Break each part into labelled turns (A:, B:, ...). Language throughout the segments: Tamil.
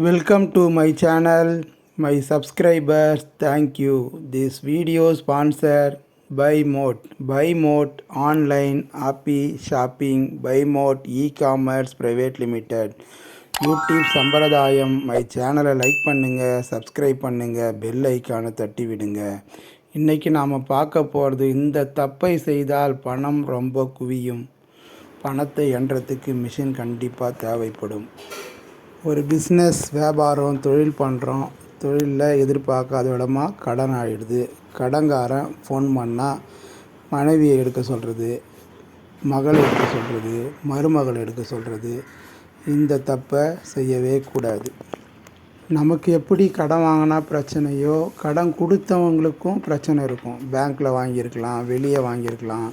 A: Welcome to my channel my subscribers thank you this video sponsor by mod by mod online appy shopping by mod e commerce private limited YouTube சம்பிரதாயம் மை சேனலை லைக் பண்ணுங்கள் சப்ஸ்கிரைப் பண்ணுங்கள் பெல் ஐக்கானை தட்டி விடுங்க இன்றைக்கி நாம் பார்க்க போகிறது இந்த தப்பை செய்தால் பணம் ரொம்ப குவியும் பணத்தை எண்ணுறதுக்கு மிஷின் கண்டிப்பாக தேவைப்படும் ஒரு பிஸ்னஸ் வியாபாரம் தொழில் பண்ணுறோம் தொழிலில் எதிர்பார்க்காத விடமா கடன் ஆகிடுது கடன்காரன் ஃபோன் பண்ணால் மனைவியை எடுக்க சொல்கிறது மகள் எடுக்க சொல்கிறது மருமகள் எடுக்க சொல்கிறது இந்த தப்பை செய்யவே கூடாது. நமக்கு எப்படி கடன் வாங்கினா பிரச்சனையோ கடன் கொடுத்தவங்களுக்கும் பிரச்சனை இருக்கும். பேங்க்கில் வாங்கியிருக்கலாம் வெளியே வாங்கியிருக்கலாம்.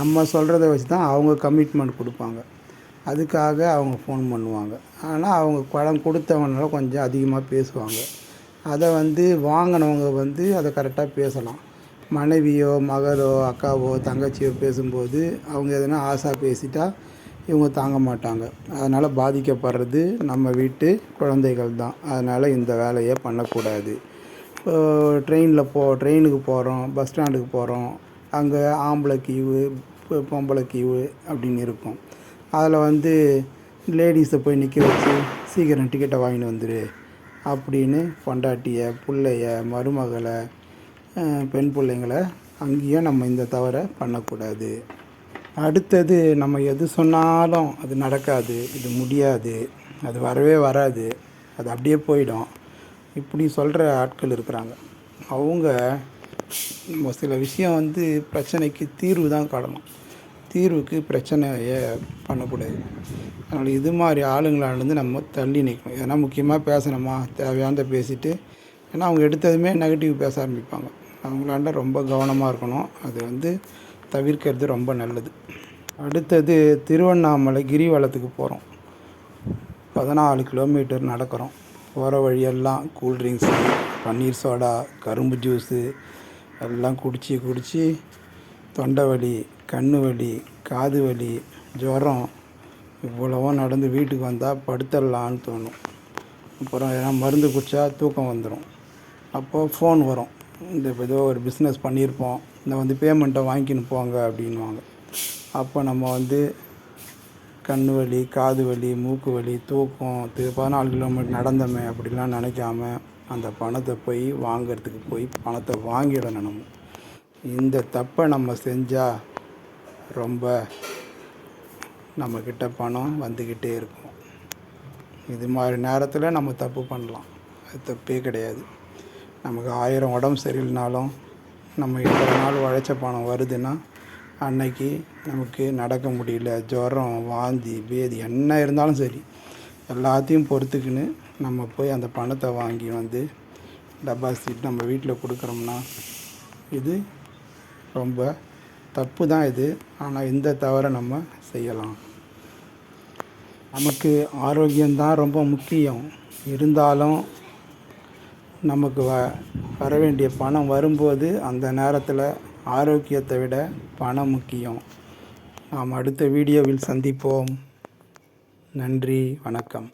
A: நம்ம சொல்கிறத வச்சு தான் அவங்க கமிட்மெண்ட் கொடுப்பாங்க. அதுக்காக அவங்க ஃபோன் பண்ணுவாங்க. ஆனால் அவங்க கடன் கொடுத்தவனால கொஞ்சம் அதிகமாக பேசுவாங்க. அதை வந்து வாங்கினவங்க வந்து அதை கரெக்டாக பேசலாம். மனைவியோ மகளோ அக்காவோ தங்கச்சியோ பேசும்போது அவங்க எதனா ஆசா பேசிட்டா இவங்க தாங்க மாட்டாங்க. அதனால் பாதிக்கப்படுறது நம்ம வீட்டு குழந்தைகள் தான். அதனால் இந்த வேலையை பண்ணக்கூடாது. இப்போ ட்ரெயினில் போ ட்ரெயினுக்கு போகிறோம் பஸ் ஸ்டாண்டுக்கு போகிறோம் அங்கே ஆம்பளை கீவு பொம்பளை கீவு அப்படின்னு இருக்கும். அதில் வந்து லேடிஸை போய் நிற்க வச்சு சீக்கிரம் டிக்கெட்டை வாங்கிட்டு வந்துடு அப்படின்னு பொண்டாட்டிய பிள்ளைய மருமகளை பெண் பிள்ளைங்களை அங்கேயும் நம்ம இந்த தவறை பண்ணக்கூடாது. அடுத்தது நம்ம எது சொன்னாலும் அது நடக்காது இது முடியாது அது வரவே வராது அது அப்படியே போயிடும். இப்படி சொல்கிற ஆட்கள் இருக்கிறாங்க. அவங்க நம்ம சில விஷயம் வந்து பிரச்சனைக்கு தீர்வு தான் காணணும். தீர்வுக்கு பிரச்சனையை பண்ணக்கூடாது. அதனால் இது மாதிரி ஆளுங்களாலேருந்து நம்ம தள்ளி நிற்கணும் எதனால் முக்கியமாக பேசணுமா? தேவையானதை பேசிவிட்டு ஏன்னா அவங்க எடுத்ததுமே நெகட்டிவ் பேச ஆரம்பிப்பாங்க. அவங்களாண்ட ரொம்ப கவனமாக இருக்கணும். அது வந்து தவிர்க்கிறது ரொம்ப நல்லது. அடுத்தது திருவண்ணாமலை கிரிவலத்துக்கு போகிறோம் பதினாலு கிலோமீட்டர் நடக்கிறோம். போகிற வழியெல்லாம் கூல்ட்ரிங்க்ஸு பன்னீர் சோடா கரும்பு ஜூஸு எல்லாம் குடித்து குடித்து தொண்டை வலி கண்ணு வலி காது வலி ஜுரம் இவ்வளவும் நடந்து வீட்டுக்கு வந்தால் படுத்துடலான்னு தோணும். அப்புறம் எதனா மருந்து குடித்தா தூக்கம் வந்துடும் அப்போது ஃபோன் வரும். இந்த இப்போ ஏதோ ஒரு பிஸ்னஸ் பண்ணியிருப்போம். இந்த வந்து பேமெண்ட்டை வாங்கிக்கின்னு போங்க அப்படின்வாங்க அப்போ நம்ம வந்து கண் வலி காது வலி மூக்கு வலி தூக்கம் திரு பதினாலு கிலோமீட்டர் நடந்தோமே அப்படிலாம் நினைக்காம அந்த பணத்தை போய் வாங்கிறதுக்கு போய் பணத்தை வாங்கிடணும் நம்ம. இந்த தப்பை நம்ம செஞ்சால் ரொம்ப நம்மக்கிட்ட பணம் வந்துக்கிட்டே இருக்கும். இது மாதிரி நேரத்தில் நம்ம தப்பு பண்ணலாம். அது தப்பே கிடையாது. நமக்கு ஆயிரம் உடம்பு சரியில்லைனாலும் நம்ம இத்தனை நாள் உழைச்ச பணம் வருதுன்னா அன்னைக்கு நமக்கு நடக்க முடியல. ஜுரம் வாந்தி பேதி என்ன இருந்தாலும் சரி எல்லாத்தையும் பொறுத்துக்கின்னு நம்ம போய் அந்த பணத்தை வாங்கி வந்து டெபாசிட் நம்ம வீட்டில் கொடுக்குறோம்னா இது ரொம்ப தப்பு தான் இது. ஆனால் இந்த தவறை நம்ம செய்யலாம். நமக்கு ஆரோக்கியம்தான் ரொம்ப முக்கியம். இருந்தாலும் நமக்கு வ வர வேண்டிய பணம் வரும்போது அந்த நேரத்தில் ஆரோக்கியத்தை விட பணம் முக்கியம். நாம் அடுத்த வீடியோவில் சந்திப்போம். நன்றி வணக்கம்.